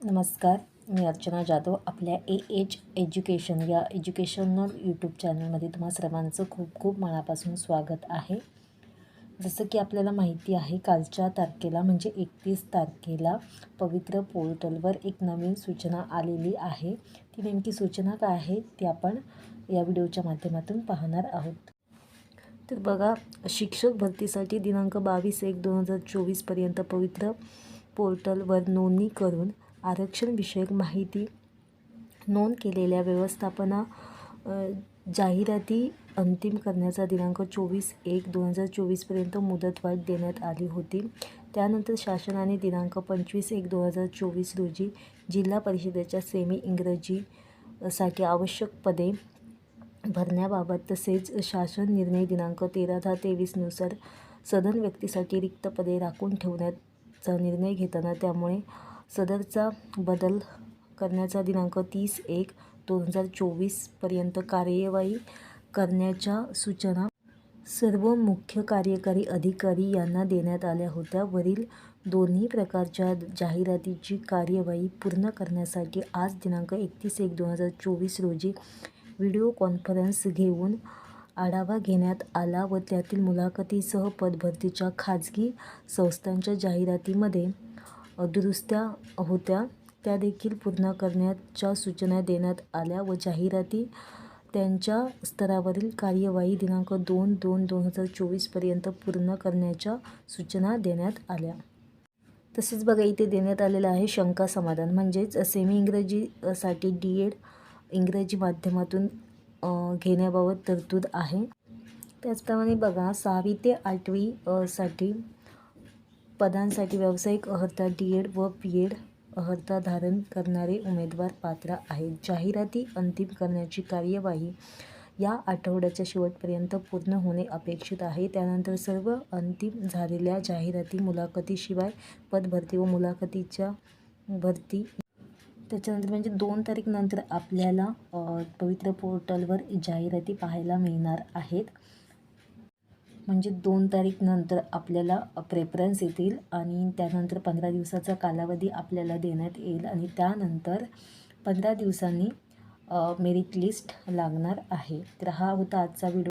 नमस्कार मी अर्चना जाधव. आपल्या A H education या एज्युकेशनल यूट्यूब चॅनलमध्ये तुम्हा सर्वांचं खूप खूप मनापासून स्वागत आहे. जसं की आपल्याला माहिती आहे कालच्या तारखेला म्हणजे एकतीस तारखेला पवित्र पोर्टलवर एक नवीन सूचना आलेली आहे. ती नेमकी सूचना काय आहे ती आपण या व्हिडिओच्या माध्यमातून पाहणार आहोत. तर बघा शिक्षक भरतीसाठी दिनांक बावीस एक दोन हजार चोवीसपर्यंत पवित्र पोर्टलवर नोंदणी करून आरक्षणविषयक माहिती नोंद केलेल्या व्यवस्थापना जाहिराती अंतिम करण्याचा दिनांक चोवीस एक दोन हजार चोवीसपर्यंत मुदतवाढ देण्यात आली होती. त्यानंतर शासनाने दिनांक पंचवीस एक दोन हजार चोवीस रोजी जिल्हा परिषदेच्या सेमी इंग्रजी साठी आवश्यक पदे भरण्याबाबत तसेच शासन निर्णय दिनांक तेरा दहा तेवीसनुसार सदन व्यक्तीसाठी रिक्त पदे राखून ठेवण्याचा निर्णय घेताना त्यामुळे सदरचा बदल करण्याचा दिनांक तीस एक दोन हजार चोवीसपर्यंत कार्यवाही करण्याच्या सूचना सर्व मुख्य कार्यकारी अधिकारी यांना देण्यात आल्या होत्या. वरील दोन्ही प्रकारच्या जाहिरातीची कार्यवाही पूर्ण करण्यासाठी आज दिनांक एकतीस एक दोन हजार चोवीस रोजी व्हिडिओ कॉन्फरन्स घेऊन आढावा घेण्यात आला व त्यातील मुलाखतीसह पदभरतीच्या खाजगी संस्थांच्या जाहिरातीमध्ये दुरुस्त्या होत्या. त्या देखील पूर्ण करण्याच्या सूचना देण्यात आल्या व जाहिराती त्यांच्या स्तरावरील कार्यवाही दिनांक दोन दोन दोन हजार चोवीसपर्यंत पूर्ण करण्याच्या सूचना देण्यात आल्या. तसेच बघा इथे देण्यात आलेलं आहे शंका समाधान. म्हणजेच सेमी इंग्रजीसाठी डी एड इंग्रजी माध्यमातून घेण्याबाबत तरतूद आहे. त्याचप्रमाणे बघा सहावी ते आठवी साठी पदांसाठी व्यावसायिक अर्हता डी एड व पी एड अर्हता धारण करणारे उमेदवार पात्र आहेत. जाहिराती अंतिम करण्याची कार्यवाही या आठवड्याच्या शेवटपर्यंत पूर्ण होणे अपेक्षित आहे. त्यानंतर सर्व अंतिम झालेल्या जाहिराती मुलाखतीशिवाय पदभरती व मुलाखतीच्या भरती त्याच्यानंतर म्हणजे दोन तारीखनंतर आपल्याला पवित्र पोर्टलवर जाहिराती पाहायला मिळणार आहेत. म्हणजे दोन तारीख नंतर आपल्याला प्रेफरन्स येतील आणि त्यानंतर पंधरा दिवसाचा कालावधी आपल्याला देण्यात येईल आणि त्यानंतर पंधरा दिवसांनी मेरिट लिस्ट लागणार आहे. तर हा होता आजचा व्हिडिओ